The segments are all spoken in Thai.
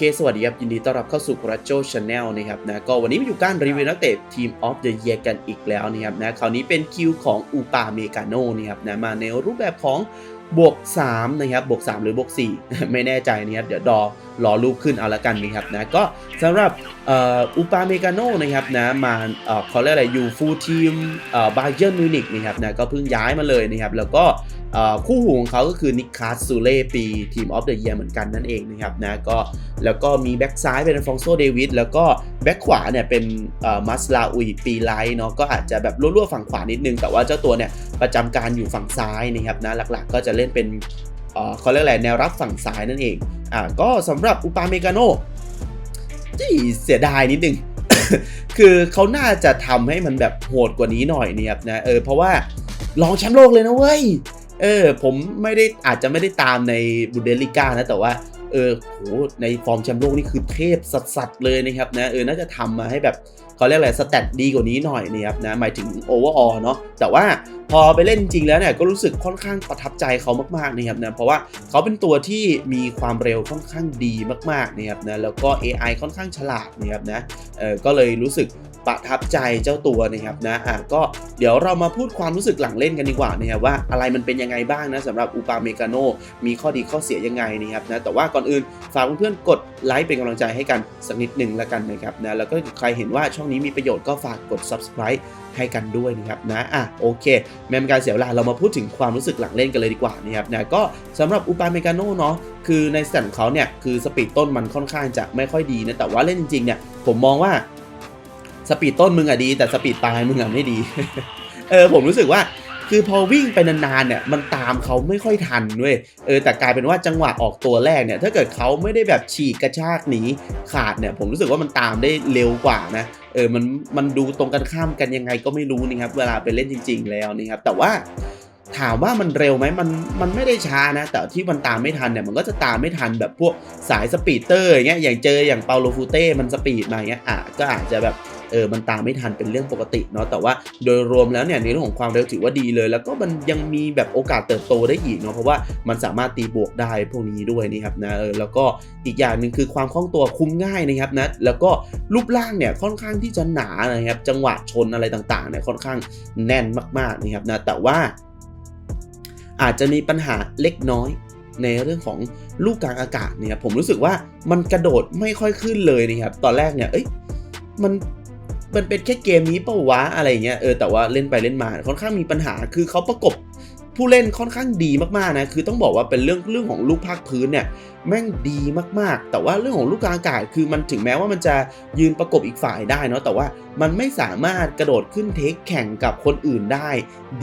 เค สวัสดีครับ ยินดีต้อนรับเข้าสู่ c o r a j o Channel นะครับนะก็วันนี้มาอยู่การรีวิวนักเตะทีม of the Year กันอีกแล้วนะครับนะคราวนี้เป็นคิวของอูปาเมกาโนนะครับนะมาในรูปแบบของบวก3นะครับบวก 3 หรือบวก 4 ไม่แน่ใจนะครับเดี๋ยวดอ รอรูปขึ้นเอาละกันนะครับนะก็สำหรับอ่ออูปาเมกาโนนะครับนะมาเขาเรียกอะไรอยู่ฟูลทีมบาเยอร์มิวนิกนะครับนะก็เพิ่งย้ายมาเลยนะครับแล้วก็คู่หูของเขาก็คือนิคาสซูเล่ปีทีมออฟเดอะเยียร์เหมือนกันนั่นเองนะครับนะก็แล้วก็มีแบ็กซ้ายเป็นฟองโซเดวิดแล้วก็แบ็กขวาเนี่ยเป็นมัสลาอุยปีไลท์เนาะก็อาจจะแบบรั่วๆฝั่งขวานิดนึง แต่ว่าเจ้าตัวเนี่ยประจำการอยู่ฝั่งซ้ายนะครับนะหลักๆ ก็จะเล่นเป็น เขาเรียกอะไรแนวรับฝั่งซ้ายนั่นเองอ่าก็สำหรับอุปาเมกาโนที่เสียดายนิดนึง คือเขาน่าจะทำให้มันแบบโหดกว่านี้หน่อยเนี่ยนะเออเพราะว่ารองแชมป์โลกเลยนะเว้ยเออผมไม่ได้อาจจะไม่ได้ตามในบูเดลิก้านะแต่ว่าเออโหในฟอร์มแชมป์โลกนี่คือเทพสัสๆเลยนะครับนะเออน่าจะทำมาให้แบบ เขาเรียกอะไรสแตทดีกว่านี้หน่อยนะครับนะหมายถึงโอเวอร์ออเนาะแต่ว่าพอไปเล่นจริงแล้วเนี่ยก็รู้สึกค่อนข้างประทับใจเขามากๆนะครับนะเพราะว่าเขาเป็นตัวที่มีความเร็วค่อนข้างดีมากๆนะครับนะแล้วก็ AI ค่อนข้างฉลาดนะครับนะเออก็เลยรู้สึกประทับใจเจ้าตัวนะครับนะอะก็เดี๋ยวเรามาพูดความรู้สึกหลังเล่นกันดีกว่านะครับว่าอะไรมันเป็นยังไงบ้างนะสำหรับอูปาเมกาโนมีข้อดีข้อเสียยังไงนะครับนะแต่ว่าก่อนอื่นฝากเพื่อนๆกดไลค์เป็นกำลังใจให้กันสักนิดหนึ่งล้วกันนะครับนะแล้วก็ใครเห็นว่าช่องนี้มีประโยชน์ก็ฝากกด subscribe ให้กันด้วยนะครับนะอะโอเคแม้เป็นการเสียเวลาเรามาพูดถึงความรู้สึกหลังเล่นกันเลยดีกว่านะครับนะก็สำหรับอุปาเมกาโนเนาะคือในสแตนของเขาเนี่ยคือสปีดต้นมันค่อนข้างจะไม่ค่อยดีนะแต่ว่าเล่นจริงๆเนี่ยผมมองว่าสปีดต้นมึงอะดี แต่สปีดปลายมึงอะไม่ดีเออผมรู้สึกว่า คือพอวิ่งไปนานๆเนี่ยมันตามเขาไม่ค่อยทันเว้ยเออแต่กลายเป็นว่าจังหวะออกตัวแรกเนี่ยถ้าเกิดเขาไม่ได้แบบฉีกกระชากหนีขาดเนี่ยผมรู้สึกว่ามันตามได้เร็วกว่านะเออมันมันดูตรงกันข้ามกันยังไงก็ไม่รู้นะครับเวลาไปเล่นจริง ๆ แล้วนะครับแต่ว่า ถามว่ามันเร็วไหมมันมันไม่ได้ช้านะ แต่ที่มันตามไม่ทันเนี่ยมันก็จะตามไม่ทันแบบพวกสายสปีดเตอร์อย่างเงี้ยอย่างเจออย่างเปาโลฟูเต้มันสปีดมาอย่างเงี้ยอะก็อาจจะแบบเออมันตามไม่ทันเป็นเรื่องปกติเนาะแต่ว่าโดยรวมแล้วเนี่ยในเรื่องของความเร็วถือว่าดีเลย แล้วก็มันยังมีแบบโอกาสเติบโตได้อีกเนาะเพราะว่ามันสามารถตีบวกได้พวกนี้ด้วยนี่ครับนะเออแล้วก็อีกอย่างหนึ่งคือความคล่องตัวคุ้มง่ายนะครับนะแล้วก็รูปร่างเนี่ยค่อนข้างที่จะหนานะครับจังหวะชนอะไรต่างๆเนี่ยค่อนข้างแน่นมากๆนะครับนะแต่ว่า อาจจะมีปัญหาเล็กน้อยในเรื่องของลูกกลางอากาศเนี่ยผมรู้สึกว่ามันกระโดดไม่ค่อยขึ้นเลยนะครับตอนแรกเนี่ยเอ้ยมันมันเป็นแค่เกมนี้เปล่าวะอะไรเงี้ยเออแต่ว่าเล่นไปเล่นมาค่อนข้างมีปัญหาคือเขาประกบ ผู้เล่นค่อนข้างดีมากๆนะคือต้องบอกว่าเป็นเรื่องเรื่องของลูกภาคพื้นเนี่ยแม่งดีมากๆ แต่ว่าเรื่องของลูกกลางอากาศคือมันถึงแม้ว่ามันจะยืนประกบอีกฝ่ายได้เนาะแต่ว่ามันไม่สามารถกระโดดขึ้นเทคแข่งกับคนอื่นได้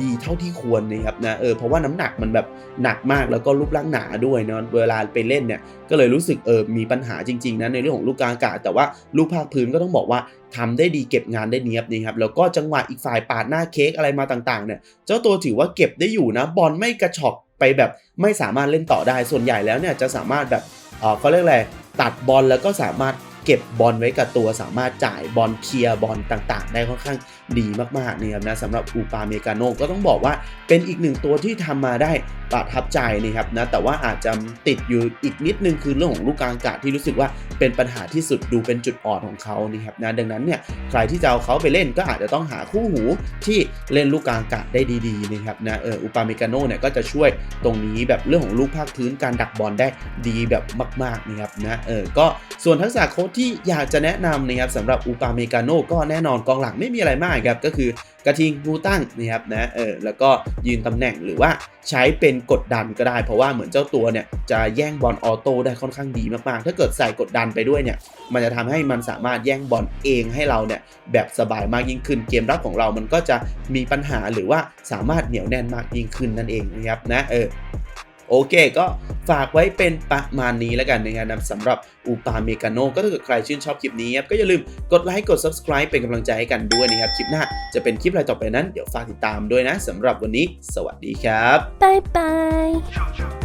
ดีเท่าที่ควรนะครับนะเออเพราะว่าน้ำหนักมันแบบหนักมากแล้วก็รูปร่างหนาด้วยเนาะเวลาไปเล่นเนี่ยก็เลยรู้สึกเออมีปัญหาจริงๆนะในเรื่องของลูกกลางอากาศ แต่ว่าลูกภาคพื้นก็ต้องบอกว่า ทำได้ดีเก็บงานได้เนียบนี่ครับแล้วก็จังหวะอีกฝ่ายปาดหน้าเค้กอะไรมาต่างๆเนี่ยเจ้าตัวถือว่าเก็บได้อยู่นะบอลไม่กระชอกไปแบบไม่สามารถเล่นต่อได้ส่วนใหญ่แล้วเนี่ยจะสามารถแบบเออเขาเรียกอะไรตัดบอลแล้วก็สามารถเก็บบอลไว้กับตัวสามารถจ่ายบอลเคลียร์บอลต่างๆ ได้ค่อนข้างดีมากๆนี่ครับนะสำหรับอูปาเมกาโนก็ต้องบอกว่าเป็นอีกหนึ่งตัวที่ทำมาได้ประทับใจนะครับนะแต่ว่าอาจจะติดอยู่อีกนิดนึงคือเรื่องของลูกกลางอากาศที่รู้สึกว่าเป็นปัญหาที่สุดดูเป็นจุดอ่อนของเขานี่ครับนะดังนั้นเนี่ยใครที่จะเอาเขาไปเล่นก็อาจจะต้องหาคู่หูที่เล่นลูกกลางอากาศได้ดีๆนะครับนะเอออูปาเมกาโนเนี่ยก็จะช่วยตรงนี้แบบเรื่องของลูกภาคพื้นการดักบอลได้ดีแบบมากๆนะครับนะเออก็ส่วนทักษะโค้ชที่อยากจะแนะนำนะครับสำหรับอูปาเมกาโนก็แน่นอนกองหลังไม่มีอะไรมากครับก็คือกระทิงงูตั้งนะครับนะเออแล้วก็ยืนตำแหน่งหรือว่าใช้เป็นกดดันก็ได้ เพราะว่าเหมือนเจ้าตัวเนี่ยจะแย่งบอลออโต้ได้ค่อนข้างดีมากๆ ถ้าเกิดใส่กดดันไปด้วยเนี่ยมันจะทำให้มันสามารถแย่งบอลเองให้เราเนี่ยแบบสบายมากยิ่งขึ้น เกมรับของเรามันก็จะมีปัญหาหรือว่าสามารถเหนียวแน่นมากยิ่งขึ้นนั่นเองนะครับนะเออ โอเคก็ฝากไว้เป็นประมาณนี้แล้วกันนะครับสำหรับอูปาเมกาโนก็ถ้าเกิดใครชื่นชอบคลิปนี้ครับก็อย่าลืมกดไลค์กด subscribe เป็นกำลังใจให้กันด้วยนะครับ คลิปหน้าจะเป็นคลิปอะไรต่อไปนั้น เดี๋ยวฝากติดตามด้วยนะสำหรับวันนี้ สวัสดีครับ บ๊ายบาย。